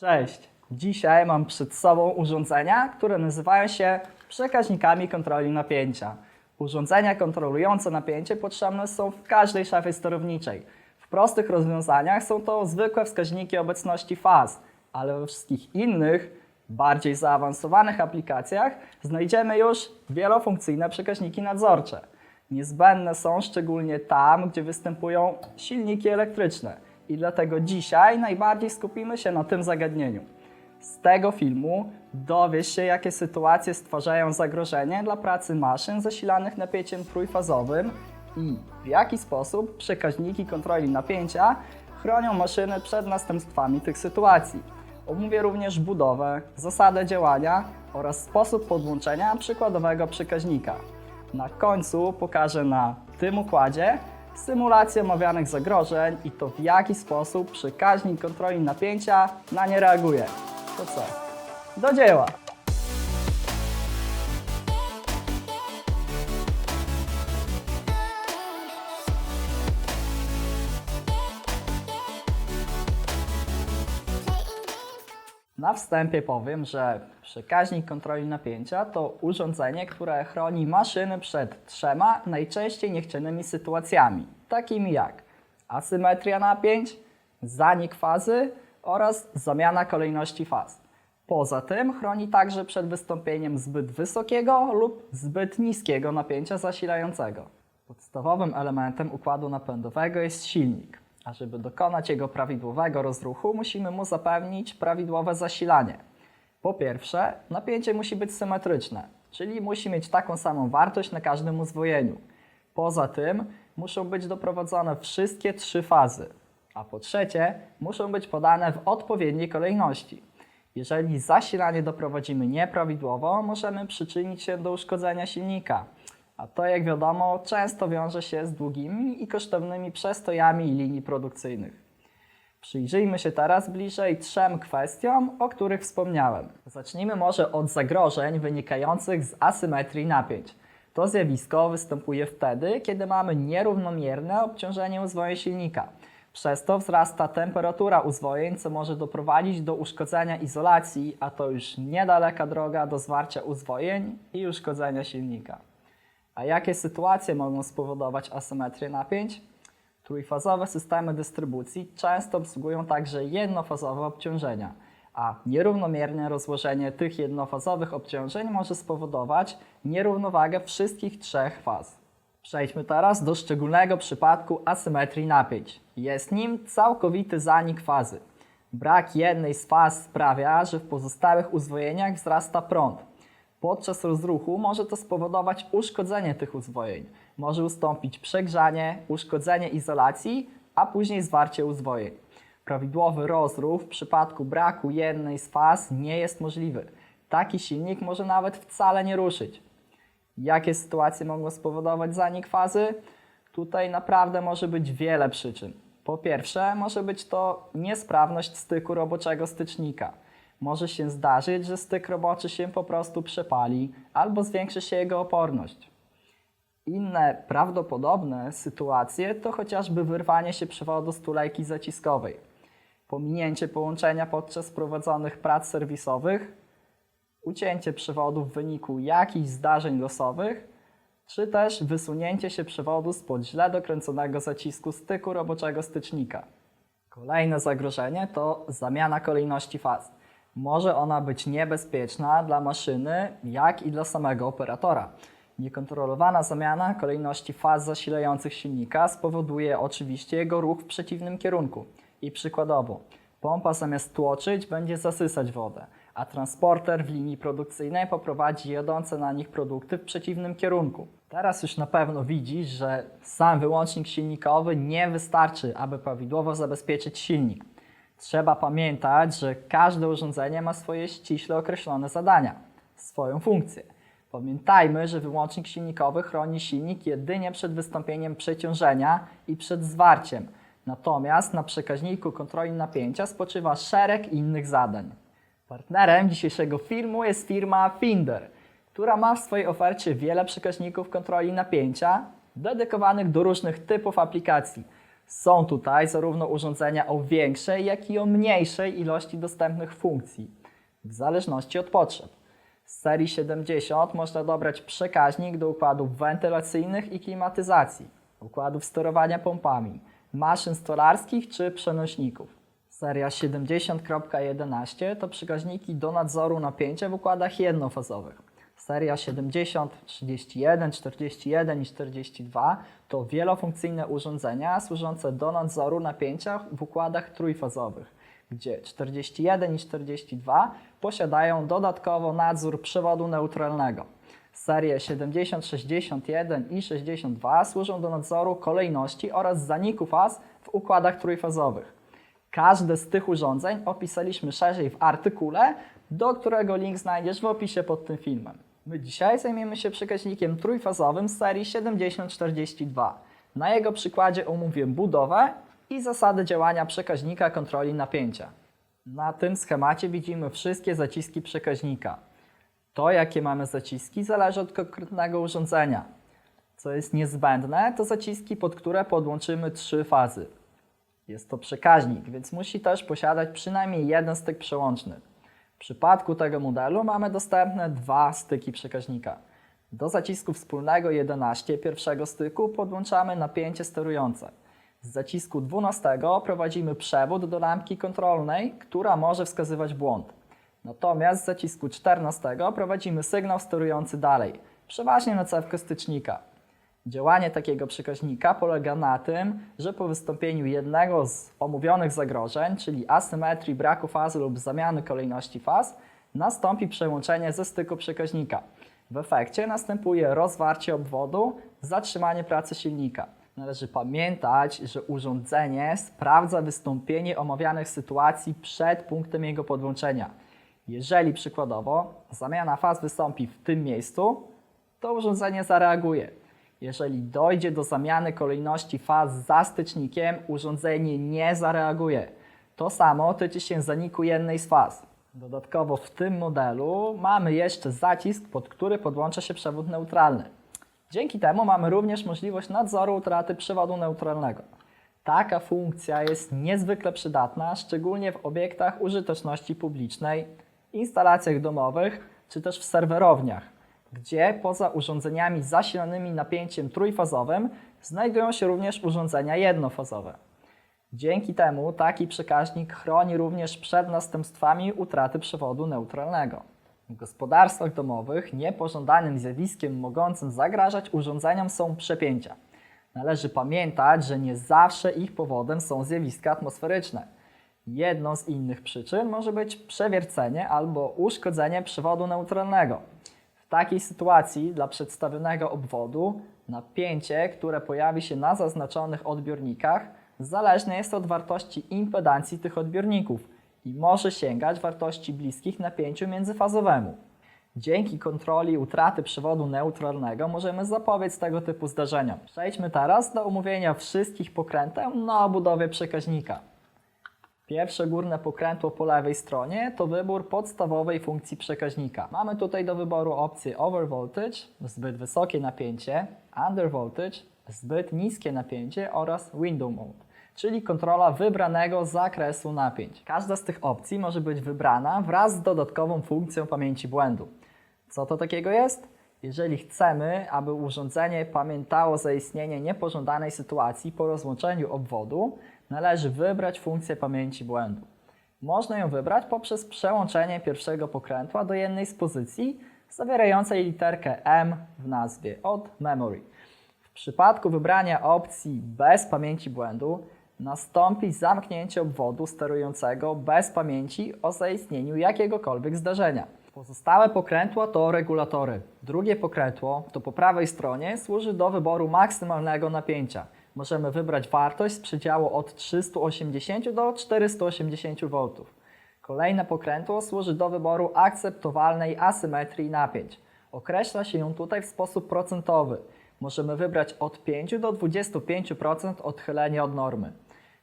Cześć! Dzisiaj mam przed sobą urządzenia, które nazywają się przekaźnikami kontroli napięcia. Urządzenia kontrolujące napięcie potrzebne są w każdej szafie sterowniczej. W prostych rozwiązaniach są to zwykłe wskaźniki obecności faz, ale we wszystkich innych, bardziej zaawansowanych aplikacjach znajdziemy już wielofunkcyjne przekaźniki nadzorcze. Niezbędne są szczególnie tam, gdzie występują silniki elektryczne i dlatego dzisiaj najbardziej skupimy się na tym zagadnieniu. Z tego filmu dowiesz się, jakie sytuacje stwarzają zagrożenie dla pracy maszyn zasilanych napięciem trójfazowym i w jaki sposób przekaźniki kontroli napięcia chronią maszyny przed następstwami tych sytuacji. Omówię również budowę, zasadę działania oraz sposób podłączenia przykładowego przekaźnika. Na końcu pokażę na tym układzie symulację omawianych zagrożeń i to w jaki sposób przekaźnik kontroli napięcia na nie reaguje. To co? Do dzieła! Na wstępie powiem, że przekaźnik kontroli napięcia to urządzenie, które chroni maszyny przed trzema najczęściej niechcianymi sytuacjami, takimi jak asymetria napięć, zanik fazy oraz zamiana kolejności faz. Poza tym chroni także przed wystąpieniem zbyt wysokiego lub zbyt niskiego napięcia zasilającego. Podstawowym elementem układu napędowego jest silnik, a żeby dokonać jego prawidłowego rozruchu, musimy mu zapewnić prawidłowe zasilanie. Po pierwsze, napięcie musi być symetryczne, czyli musi mieć taką samą wartość na każdym uzwojeniu. Poza tym muszą być doprowadzone wszystkie trzy fazy, a po trzecie muszą być podane w odpowiedniej kolejności. Jeżeli zasilanie doprowadzimy nieprawidłowo, możemy przyczynić się do uszkodzenia silnika. A to, jak wiadomo, często wiąże się z długimi i kosztownymi przestojami linii produkcyjnych. Przyjrzyjmy się teraz bliżej trzem kwestiom, o których wspomniałem. Zacznijmy może od zagrożeń wynikających z asymetrii napięć. To zjawisko występuje wtedy, kiedy mamy nierównomierne obciążenie uzwojeń silnika. Przez to wzrasta temperatura uzwojeń, co może doprowadzić do uszkodzenia izolacji, a to już niedaleka droga do zwarcia uzwojeń i uszkodzenia silnika. A jakie sytuacje mogą spowodować asymetrię napięć? Trójfazowe systemy dystrybucji często obsługują także jednofazowe obciążenia, a nierównomierne rozłożenie tych jednofazowych obciążeń może spowodować nierównowagę wszystkich trzech faz. Przejdźmy teraz do szczególnego przypadku asymetrii napięć. Jest nim całkowity zanik fazy. Brak jednej z faz sprawia, że w pozostałych uzwojeniach wzrasta prąd. Podczas rozruchu może to spowodować uszkodzenie tych uzwojeń. Może ustąpić przegrzanie, uszkodzenie izolacji, a później zwarcie uzwojeń. Prawidłowy rozruch w przypadku braku jednej z faz nie jest możliwy. Taki silnik może nawet wcale nie ruszyć. Jakie sytuacje mogą spowodować zanik fazy? Tutaj naprawdę może być wiele przyczyn. Po pierwsze, może być to niesprawność styku roboczego stycznika. Może się zdarzyć, że styk roboczy się po prostu przepali albo zwiększy się jego oporność. Inne prawdopodobne sytuacje to chociażby wyrwanie się przewodu z tulejki zaciskowej, pominięcie połączenia podczas prowadzonych prac serwisowych, ucięcie przewodu w wyniku jakichś zdarzeń losowych, czy też wysunięcie się przewodu spod źle dokręconego zacisku styku roboczego stycznika. Kolejne zagrożenie to zamiana kolejności faz. Może ona być niebezpieczna dla maszyny, jak i dla samego operatora. Niekontrolowana zamiana kolejności faz zasilających silnika spowoduje oczywiście jego ruch w przeciwnym kierunku. I przykładowo, pompa zamiast tłoczyć będzie zasysać wodę, a transporter w linii produkcyjnej poprowadzi jadące na nich produkty w przeciwnym kierunku. Teraz już na pewno widzisz, że sam wyłącznik silnikowy nie wystarczy, aby prawidłowo zabezpieczyć silnik. Trzeba pamiętać, że każde urządzenie ma swoje ściśle określone zadania, swoją funkcję. Pamiętajmy, że wyłącznik silnikowy chroni silnik jedynie przed wystąpieniem przeciążenia i przed zwarciem. Natomiast na przekaźniku kontroli napięcia spoczywa szereg innych zadań. Partnerem dzisiejszego filmu jest firma Finder, która ma w swojej ofercie wiele przekaźników kontroli napięcia dedykowanych do różnych typów aplikacji. Są tutaj zarówno urządzenia o większej, jak i o mniejszej ilości dostępnych funkcji, w zależności od potrzeb. Z serii 70 można dobrać przekaźnik do układów wentylacyjnych i klimatyzacji, układów sterowania pompami, maszyn stolarskich czy przenośników. Seria 70.11 to przekaźniki do nadzoru napięcia w układach jednofazowych. Seria 70, 31, 41 i 42 to wielofunkcyjne urządzenia służące do nadzoru napięcia w układach trójfazowych, gdzie 41 i 42 posiadają dodatkowo nadzór przewodu neutralnego. Serie 70, 61 i 62 służą do nadzoru kolejności oraz zaniku faz w układach trójfazowych. Każde z tych urządzeń opisaliśmy szerzej w artykule, do którego link znajdziesz w opisie pod tym filmem. My dzisiaj zajmiemy się przekaźnikiem trójfazowym z serii 7042. Na jego przykładzie omówię budowę i zasady działania przekaźnika kontroli napięcia. Na tym schemacie widzimy wszystkie zaciski przekaźnika. To, jakie mamy zaciski, zależy od konkretnego urządzenia. Co jest niezbędne, to zaciski, pod które podłączymy trzy fazy. Jest to przekaźnik, więc musi też posiadać przynajmniej jeden styk przełączny. W przypadku tego modelu mamy dostępne dwa styki przekaźnika. Do zacisku wspólnego 11 pierwszego styku podłączamy napięcie sterujące. Z zacisku 12 prowadzimy przewód do lampki kontrolnej, która może wskazywać błąd. Natomiast z zacisku 14 prowadzimy sygnał sterujący dalej, przeważnie na cewkę stycznika. Działanie takiego przekaźnika polega na tym, że po wystąpieniu jednego z omówionych zagrożeń, czyli asymetrii, braku fazy lub zamiany kolejności faz, nastąpi przełączenie ze styku przekaźnika. W efekcie następuje rozwarcie obwodu, zatrzymanie pracy silnika. Należy pamiętać, że urządzenie sprawdza wystąpienie omawianych sytuacji przed punktem jego podłączenia. Jeżeli przykładowo zamiana faz wystąpi w tym miejscu, to urządzenie zareaguje. Jeżeli dojdzie do zamiany kolejności faz za stycznikiem, urządzenie nie zareaguje. To samo tyczy się zaniku jednej z faz. Dodatkowo w tym modelu mamy jeszcze zacisk, pod który podłącza się przewód neutralny. Dzięki temu mamy również możliwość nadzoru utraty przewodu neutralnego. Taka funkcja jest niezwykle przydatna, szczególnie w obiektach użyteczności publicznej, instalacjach domowych czy też w serwerowniach, gdzie poza urządzeniami zasilanymi napięciem trójfazowym znajdują się również urządzenia jednofazowe. Dzięki temu taki przekaźnik chroni również przed następstwami utraty przewodu neutralnego. W gospodarstwach domowych niepożądanym zjawiskiem mogącym zagrażać urządzeniom są przepięcia. Należy pamiętać, że nie zawsze ich powodem są zjawiska atmosferyczne. Jedną z innych przyczyn może być przewiercenie albo uszkodzenie przewodu neutralnego. W takiej sytuacji dla przedstawionego obwodu napięcie, które pojawi się na zaznaczonych odbiornikach, zależne jest od wartości impedancji tych odbiorników i może sięgać wartości bliskich napięciu międzyfazowemu. Dzięki kontroli utraty przewodu neutralnego możemy zapobiec tego typu zdarzeniom. Przejdźmy teraz do omówienia wszystkich pokręteł na obudowie przekaźnika. Pierwsze górne pokrętło po lewej stronie to wybór podstawowej funkcji przekaźnika. Mamy tutaj do wyboru opcję Overvoltage, zbyt wysokie napięcie, Undervoltage, zbyt niskie napięcie oraz Window Mode, czyli kontrola wybranego zakresu napięć. Każda z tych opcji może być wybrana wraz z dodatkową funkcją pamięci błędu. Co to takiego jest? Jeżeli chcemy, aby urządzenie pamiętało zaistnienie niepożądanej sytuacji po rozłączeniu obwodu, należy wybrać funkcję pamięci błędu. Można ją wybrać poprzez przełączenie pierwszego pokrętła do jednej z pozycji zawierającej literkę M w nazwie od memory. W przypadku wybrania opcji bez pamięci błędu nastąpi zamknięcie obwodu sterującego bez pamięci o zaistnieniu jakiegokolwiek zdarzenia. Pozostałe pokrętła to regulatory. Drugie pokrętło, to po prawej stronie, służy do wyboru maksymalnego napięcia. Możemy wybrać wartość z przedziału od 380 do 480 V. Kolejne pokrętło służy do wyboru akceptowalnej asymetrii napięć. Określa się ją tutaj w sposób procentowy. Możemy wybrać od 5 do 25% odchylenia od normy.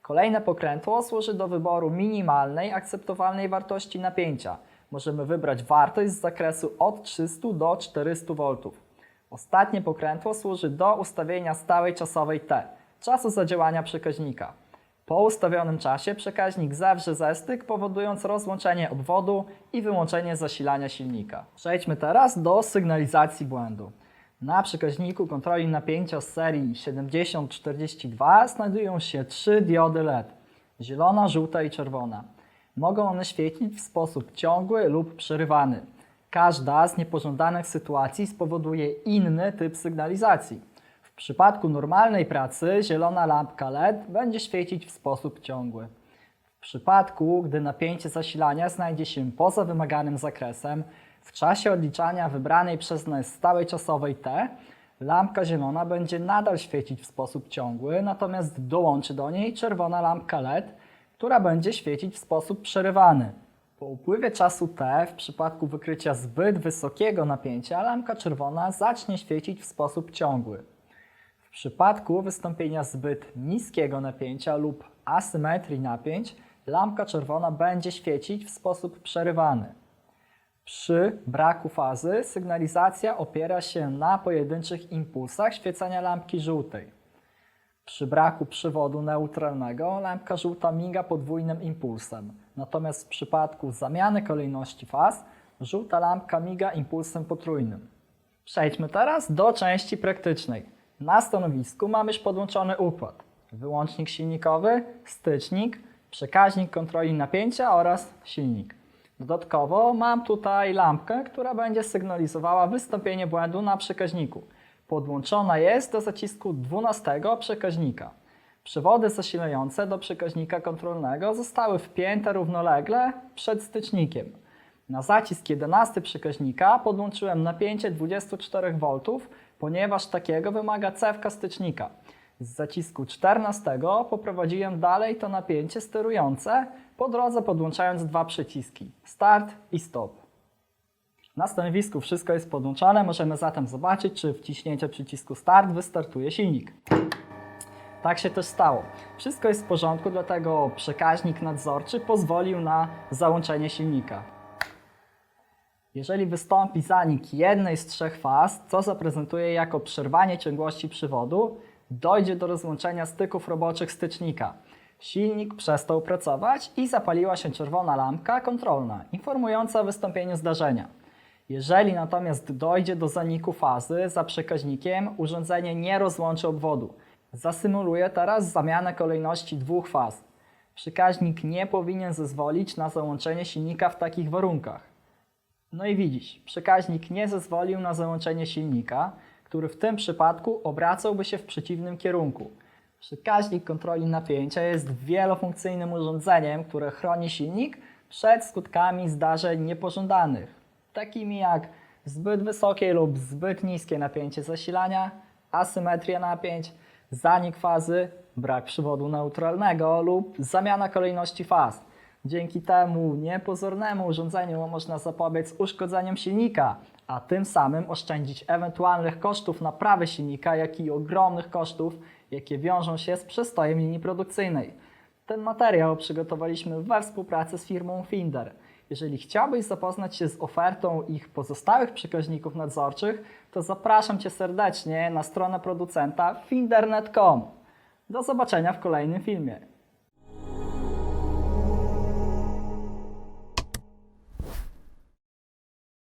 Kolejne pokrętło służy do wyboru minimalnej akceptowalnej wartości napięcia. Możemy wybrać wartość z zakresu od 300 do 400 V. Ostatnie pokrętło służy do ustawienia stałej czasowej T. czasu zadziałania przekaźnika. Po ustawionym czasie przekaźnik zawrze zestyk, powodując rozłączenie obwodu i wyłączenie zasilania silnika. Przejdźmy teraz do sygnalizacji błędu. Na przekaźniku kontroli napięcia z serii 7042 znajdują się trzy diody LED: zielona, żółta i czerwona. Mogą one świecić w sposób ciągły lub przerywany. Każda z niepożądanych sytuacji spowoduje inny typ sygnalizacji. W przypadku normalnej pracy zielona lampka LED będzie świecić w sposób ciągły. W przypadku, gdy napięcie zasilania znajdzie się poza wymaganym zakresem, w czasie odliczania wybranej przez nas stałej czasowej T, lampka zielona będzie nadal świecić w sposób ciągły, natomiast dołączy do niej czerwona lampka LED, która będzie świecić w sposób przerywany. Po upływie czasu T, w przypadku wykrycia zbyt wysokiego napięcia, lampka czerwona zacznie świecić w sposób ciągły. Przypadku wystąpienia zbyt niskiego napięcia lub asymetrii napięć, lampka czerwona będzie świecić w sposób przerywany. Przy braku fazy sygnalizacja opiera się na pojedynczych impulsach świecenia lampki żółtej. Przy braku przewodu neutralnego lampka żółta miga podwójnym impulsem, natomiast w przypadku zamiany kolejności faz żółta lampka miga impulsem potrójnym. Przejdźmy teraz do części praktycznej. Na stanowisku mamy już podłączony układ. Wyłącznik silnikowy, stycznik, przekaźnik kontroli napięcia oraz silnik. Dodatkowo mam tutaj lampkę, która będzie sygnalizowała wystąpienie błędu na przekaźniku. Podłączona jest do zacisku 12 przekaźnika. Przewody zasilające do przekaźnika kontrolnego zostały wpięte równolegle przed stycznikiem. Na zacisk 11 przekaźnika podłączyłem napięcie 24 V, ponieważ takiego wymaga cewka stycznika. Z zacisku 14 poprowadziłem dalej to napięcie sterujące, po drodze podłączając dwa przyciski start i stop. Na stanowisku wszystko jest podłączone, możemy zatem zobaczyć, czy wciśnięcie przycisku start wystartuje silnik. Tak się też stało. Wszystko jest w porządku, dlatego przekaźnik nadzorczy pozwolił na załączenie silnika. Jeżeli wystąpi zanik jednej z trzech faz, co zaprezentuję jako przerwanie ciągłości przywodu, dojdzie do rozłączenia styków roboczych stycznika. Silnik przestał pracować i zapaliła się czerwona lampka kontrolna, informująca o wystąpieniu zdarzenia. Jeżeli natomiast dojdzie do zaniku fazy za przekaźnikiem, urządzenie nie rozłączy obwodu. Zasymuluję teraz zamianę kolejności dwóch faz. Przekaźnik nie powinien zezwolić na załączenie silnika w takich warunkach. No i widzisz, przekaźnik nie zezwolił na załączenie silnika, który w tym przypadku obracałby się w przeciwnym kierunku. Przekaźnik kontroli napięcia jest wielofunkcyjnym urządzeniem, które chroni silnik przed skutkami zdarzeń niepożądanych, takimi jak zbyt wysokie lub zbyt niskie napięcie zasilania, asymetria napięć, zanik fazy, brak przywodu neutralnego lub zamiana kolejności faz. Dzięki temu niepozornemu urządzeniu można zapobiec uszkodzeniom silnika, a tym samym oszczędzić ewentualnych kosztów naprawy silnika, jak i ogromnych kosztów, jakie wiążą się z przestojem linii produkcyjnej. Ten materiał przygotowaliśmy we współpracy z firmą Finder. Jeżeli chciałbyś zapoznać się z ofertą ich pozostałych przekaźników nadzorczych, to zapraszam Cię serdecznie na stronę producenta finder.com. Do zobaczenia w kolejnym filmie.